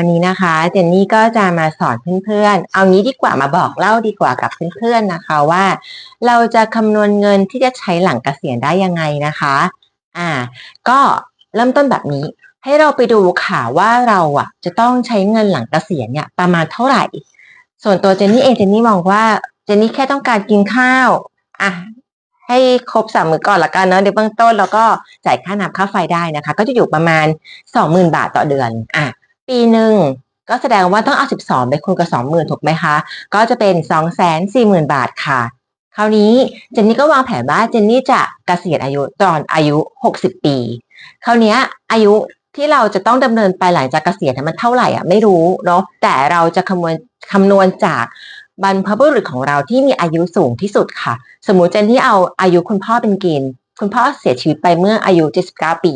วันนี้นะคะเจนนี่ก็จะมาสอนเพื่อนๆ เอางี้ดีกว่ามาบอกเล่าดีกว่ากับเพื่อนๆนะคะว่า เราจะคำนวณเงินที่จะใช้หลังเกษียณได้ยังไงนะคะ อ่า ก็เริ่มต้นแบบนี้ ให้เราไปดูค่ะว่าเราอะ จะต้องใช้เงินหลังเกษียณเนี่ยประมาณเท่าไหร่ ส่วนตัวเจนนี่เองเจนนี่มองว่าเจนนี่แค่ต้องการกินข้าวอะให้ครบสามมื้อก่อนละกันเนาะในเบื้องต้นแล้วก็จ่ายค่าน้ำค่าไฟได้นะคะ ก็จะอยู่ประมาณสองหมื่นบาทต่อเดือนอะ ปีหนึ่งก็แสดงว่าต้องเอา 12 ไปคูณกับ 20,000 ถูกไหมคะ ก็จะเป็น 240,000 บาทค่ะ คราวนี้เจนนี่ก็วางแผนว่าเจนนี่จะเกษียณอายุตอนอายุ 60 ปี คราวนี้อายุที่เราจะต้องดำเนินไปหลังจากเกษียณมันเท่าไหร่อะไม่รู้เนาะ แต่เราจะคำนวณคำนวณจากบรรพบุรุษของเราที่มีอายุสูงที่สุดค่ะ สมมุติเจนนี่เอาอายุคุณพ่อเป็นเกณฑ์คุณพ่อเสียชีวิตไปเมื่ออายุ 79 ปี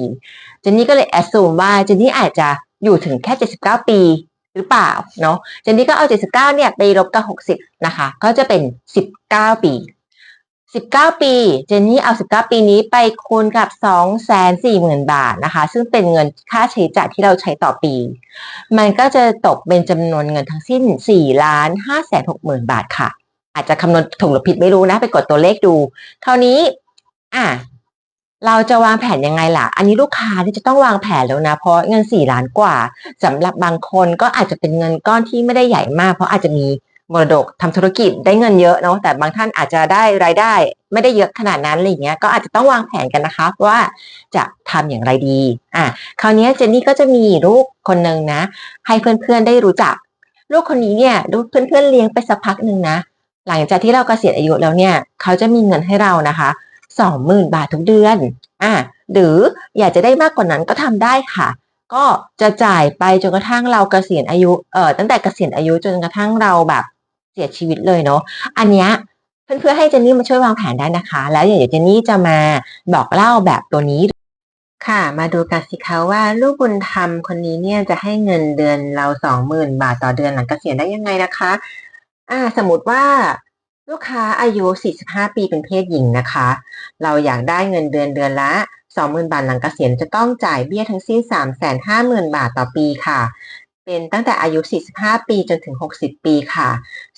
เจนนี่ก็เลยแอดซูมว่าเจนนี่อาจจะ อยู่ถึงแค่ 79 ปีหรือเปล่าเนาะเจนนี่ก็เอา 79 เนี่ยไปลบกับ 60 นะคะ ก็จะเป็น 19 ปี 19 ปี เจนนี่เอา 19 ปีนี้ไปคูณกับ 240,000 บาทนะคะ ซึ่งเป็นเงินค่าใช้จ่ายที่เราใช้ต่อปี มันก็จะตกเป็นจำนวนเงินทั้งสิ้น4ล้าน5แสน6หมื่นบาทค่ะ อาจจะคำนวณถูกหรือผิดไม่รู้นะ ไปกดตัวเลขดู คราวนี้ อะ เราจะวางแผนยังไงล่ะ อันนี้ลูกค้าที่จะต้องวางแผนแล้วนะ เพราะเงินสี่ล้านกว่าสำหรับบางคนก็อาจจะเป็นเงินก้อนที่ไม่ได้ใหญ่มาก เพราะอาจจะมีมรดกทำธุรกิจได้เงินเยอะเนาะ แต่บางท่านอาจจะได้รายได้ ไม่ได้เยอะขนาดนั้นอะไรอย่างเงี้ย ก็อาจจะต้องวางแผนกันนะคะว่าจะทำอย่างไรดี อะ คราวนี้เจนนี่ก็จะมีลูกคนหนึ่งนะ ให้เพื่อนๆได้รู้จัก ลูกคนนี้เนี่ยลูกเพื่อนๆเลี้ยงไปสักพักหนึ่งนะ หลังจากที่เราเกษียณอายุแล้วเนี่ย เขาจะมีเงินให้เรานะคะ สองหมื่นบาททุกเดือนอ่าหรืออยากจะได้มากกว่านั้นก็ทำได้ค่ะ ก็จะจ่ายไปจนกระทั่งเราเกษียณอายุเอ่อตั้งแต่เกษียณอายุจนกระทั่งเราแบบเสียชีวิตเลยเนาะอันเนี้ยเพื่อนๆให้เจนนี่มาช่วยวางแผนได้นะคะ แล้วเดี๋ยวเจนนี่จะมาบอกเล่าแบบตัวนี้ค่ะ มาดูกันสิคะว่าลูกบุญธรรมคนนี้เนี่ยจะให้เงินเดือนเราสองหมื่นบาทต่อเดือนหลังเกษียณได้ยังไงนะคะ อ่า สมมติว่า ลูกค้าอายุ 45 ปีเป็นเพศหญิงนะคะ เราอยากได้เงินเดือนเดือนละ 20,000 บาทหลังเกษียณจะต้องจ่ายเบี้ยทั้งสิ้น 350,000 บาทต่อปีค่ะ เป็นตั้งแต่อายุ 45 ปีจนถึง 60 ปีค่ะ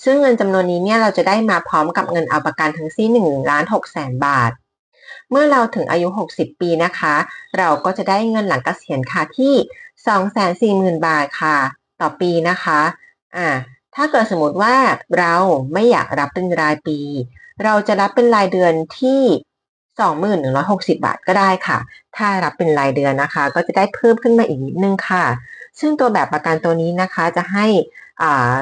ซึ่งเงินจำนวนนี้เนี่ยเราจะได้มาพร้อมกับเงินเอาประกันทั้งสิ้น1ล้าน6แสนบาท เมื่อเราถึงอายุ 60 ปีนะคะ เราก็จะได้เงินหลังเกษียณค่ะที่ 240,000 บาทค่ะ ต่อปีนะคะ อ่า ถ้าเกิดสมมติว่าเราไม่อยากรับเป็นรายปี เราจะรับเป็นรายเดือนที่ 2160 บาทก็ได้ค่ะ ถ้ารับเป็นรายเดือนนะคะ ก็จะได้เพิ่มขึ้นมาอีกนิดนึงค่ะ ซึ่งตัวแบบประกันตัวนี้นะคะจะให้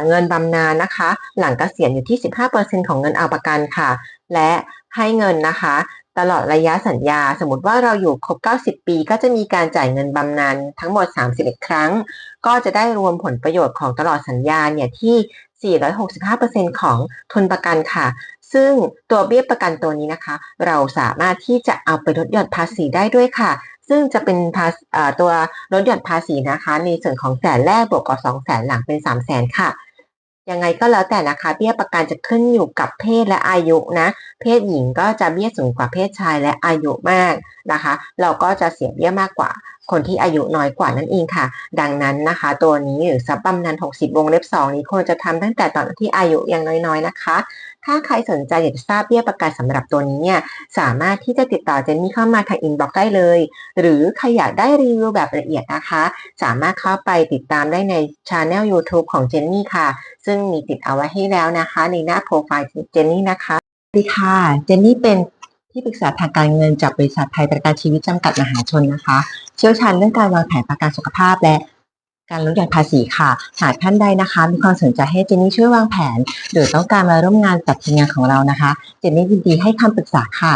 เงินบำนาญนะคะ หลังเกษียณอยู่ที่ 15%ของเงินเอาประกันค่ะ และให้เงินนะคะ ตลอดระยะสัญญา สมมติว่าเราอยู่ครบ 90 ปี ก็จะมีการจ่ายเงินบำนาญทั้งหมด 31 ครั้ง ก็จะได้รวมผลประโยชน์ของตลอดสัญญาเนี่ยที่ 465%ของทุนประกันค่ะ ซึ่งตัวเบี้ยประกันตัวนี้นะคะ เราสามารถที่จะเอาไปลดหย่อนภาษีได้ด้วยค่ะ ซึ่งจะเป็นภาตัวลดหย่อนภาษีนะคะ ในส่วนของแสนแรกบวกกับ2แสนหลังเป็น3แสนค่ะ ยังไงก็แล้วแต่นะคะ เบี้ยประกันจะขึ้นอยู่กับเพศและอายุนะ เพศหญิงก็จะเบี้ยสูงกว่าเพศชายและอายุมากนะคะ เราก็จะเสียเบี้ยมากกว่าคนที่อายุน้อยกว่านั่นเองค่ะ ดังนั้นนะคะ ตัวนี้หรือซับบำนัน60 วงเล็บ 2 นี้ควรจะทำตั้งแต่ตอนที่อายุยังน้อยๆนะคะ ถ้าใครสนใจอยากจะทราบเบี้ยประกันสำหรับตัวนี้เนี่ยสามารถที่จะติดต่อเจนนี่เข้ามาทางอินบ็อกซ์ได้เลย หรือใครอยากได้รีวิวแบบละเอียดนะคะ สามารถเข้าไปติดตามได้ในช anel YouTube ของเจนนี่ค่ะ ซึ่งมีติดเอาไว้ให้แล้วนะคะ ในหน้าโปรไฟล์เจนนี่นะคะสวัสดีค่ะ เจนนี่เป็นที่ปรึกษาทางการเงินจากบริษัทไทยประกันชีวิตจำกัดมหาชนนะคะ เชี่ยวชาญเรื่องการวางแผนประกันสุขภาพและ การลดหย่อนภาษีค่ะ หากท่านใดนะคะ มีความสนใจให้เจนนี่ช่วยวางแผน หรือต้องการมาร่วมงานกับทีมงานของเรานะคะ เจนนี่ยินดีให้คำปรึกษาค่ะ